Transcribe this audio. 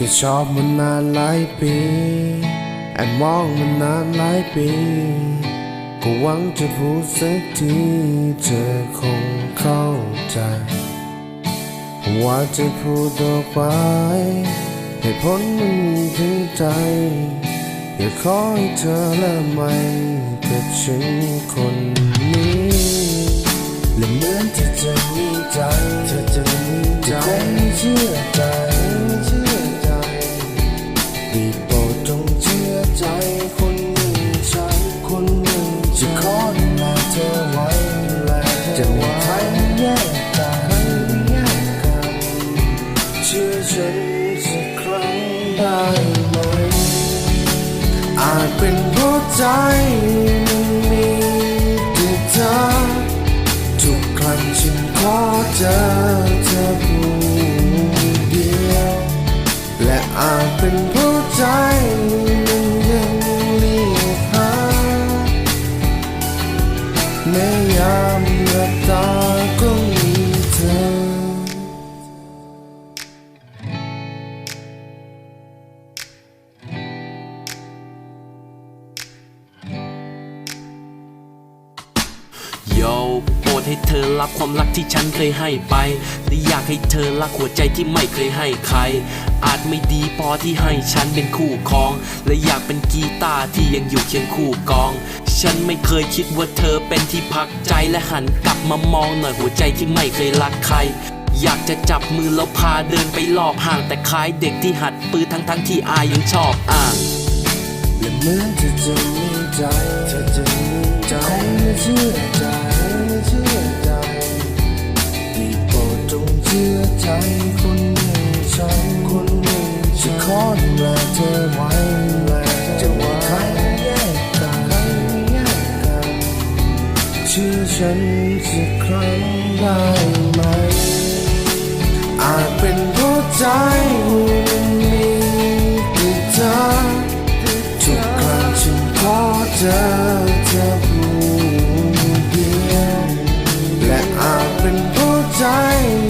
ก็ชอบมันนานหลายปี แอบมองมันนานหลายปี ก็หวังจะพูดสักทีเธอคงเข้าใจ ว่าจะพูดออกไปเหตุผลมันมีถึงใจ อยากขอให้เธอและมันกับฉันคนนี้และเหมือนเธอจะมีใจ เธอจะมี เชื่อฉันสักครั้งได้ไหม อาจเป็นเพราะใจมันมีแต่เธอทุกครั้งฉันขอเจอเธอผู้เดียว และอาจเป็นเพราะใจมันยังเรียกหาแม้ยามหลับตา ให้เธอรับความรักที่ฉันเคยให้ไปและอยากให้เธอรักหัวใจที่ไม่เคยให้ใคร อาจไม่ดีพอที่ให้ฉันเป็นคู่ครอง และอยากเป็นกีตาร์ที่ยังอยู่เคียงคู่กอง ฉันไม่เคยคิดว่าเธอเป็นที่พักใจและหันกลับมามองหน่อยหัวใจที่ไม่เคยรักใครอยากจะจับมือแล้วพาเดินไปรอบห่างแต่คล้ายเด็กที่หัดปืนทั้งทั้งๆที่อายยังชอบอ้างและเหมือนเธอจะมีใจเธอจะมีใจคงไม่เชื่อใจไม่ เชื่อใจได้โปรดจงเชื่อใจคนหนึ่งฉันคนหนึ่งจะขอดูแลเธอไว้ดูแลจะว่าใครแยกกันใครแยกกันเชื่อฉันสักครั้งได้ไหม อาจเป็นเพราะใจมันมีแต่เธอทุกครั้งฉันขอเจอเธอ ใจ